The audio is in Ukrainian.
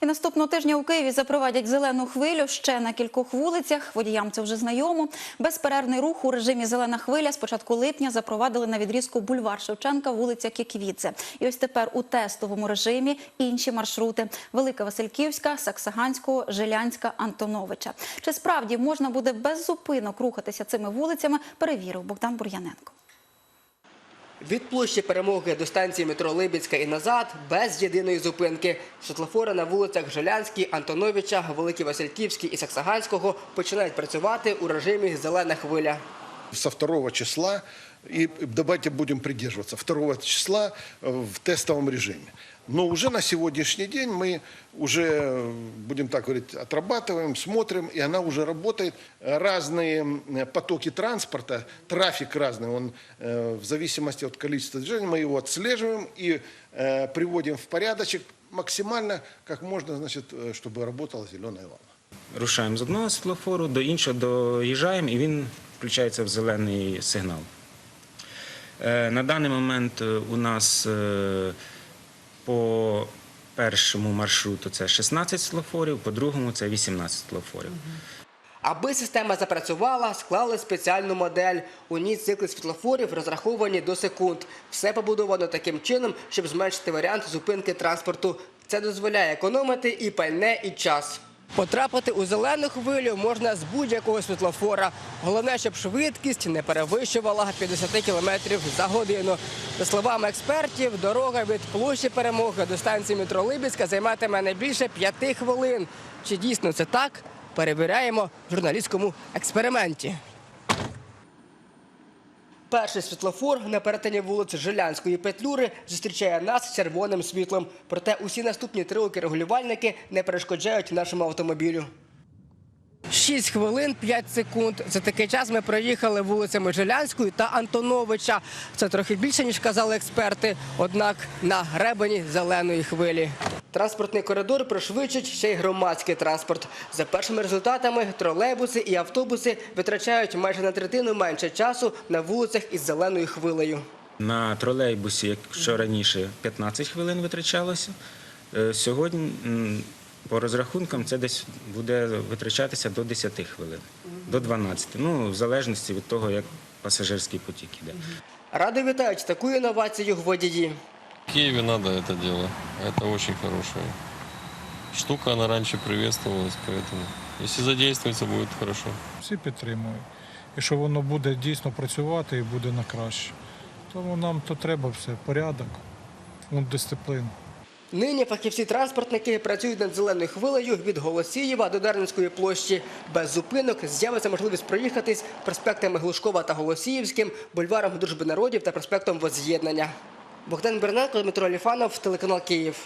І наступного тижня у Києві запровадять зелену хвилю ще на кількох вулицях. Водіям це вже знайомо. Безперервний рух у режимі зелена хвиля з початку липня запровадили на відрізку бульвар Шевченка, вулиця Кіквіце. І ось тепер у тестовому режимі інші маршрути: Велика Васильківська, Саксаганського, Жилянська, Антоновича. Чи справді можна буде без зупинок рухатися цими вулицями? Перевірив Богдан Бур'яненко. Від площі перемоги до станції метро Либідська і назад без єдиної зупинки. Світлофори на вулицях Жилянській, Антоновича, Великій Васильківській і Саксаганського починають працювати у режимі зелена хвиля. со 2 числа, и давайте будем придерживаться, 2 числа э, в тестовом режиме. Но уже на сегодняшний день мы уже, э, будем так говорить, отрабатываем, смотрим, и она уже работает. Разные м, потоки транспорта, трафик разный, он э, в зависимости от количества движений, мы его отслеживаем и э, приводим в порядочек максимально, как можно, значит, э, чтобы работала зеленая волна. Рушаємо з одного світлофору до іншого, доїжджаємо, і він включається в зелений сигнал. Е, На даний момент е, у нас е, по першому маршруту це 16 світлофорів, по другому це 18 світлофорів. Аби система запрацювала, склали спеціальну модель. У ній цикли світлофорів розраховані до секунд. Все побудовано таким чином, щоб зменшити варіант зупинки транспорту. Це дозволяє економити і пальне, і час. Потрапити у зелену хвилю можна з будь-якого світлофора. Головне, щоб швидкість не перевищувала 50 км за годину. За словами експертів, дорога від площі перемоги до станції метро Либіцька займатиме не більше п'яти хвилин. Чи дійсно це так? Перевіряємо в журналістському експерименті. Перший світлофор на перетині вулиці Жилянської петлюри зустрічає нас червоним світлом. Проте усі наступні три регулювальники не перешкоджають нашому автомобілю. 6 хвилин 5 секунд. За такий час ми проїхали вулицями Жилянської та Антоновича. Це трохи більше, ніж казали експерти, однак на гребені зеленої хвилі. Транспортний коридор пришвидшить ще й громадський транспорт. За першими результатами тролейбуси і автобуси витрачають майже на третину менше часу на вулицях із зеленою хвилею. На тролейбусі, якщо раніше 15 хвилин витрачалося, е, сьогодні по розрахункам це десь буде витрачатися до 10 хвилин, до 12. Ну, в залежності від того, як пасажирський потік іде. Радо вітають таку інновацію водії. В Киеве надо это дело. Это очень хорошая штука, она раньше приветствовалась, поэтому если задействуется, будет хорошо. всі підтримують. І що воно буде дійсно працювати і буде на краще. Тому нам то треба все, порядок, ну, дисципліна. Нині фахівці-транспортники працюють над зеленою хвилею від Голосієва до Дарницької площі. Без зупинок з'явиться можливість проїхатись проспектами Глушкова та Голосіївським, бульваром Дружби народів та проспектом Возз'єднання. Богдан Берненко, Дмитро Ліфанов, телеканал Київ.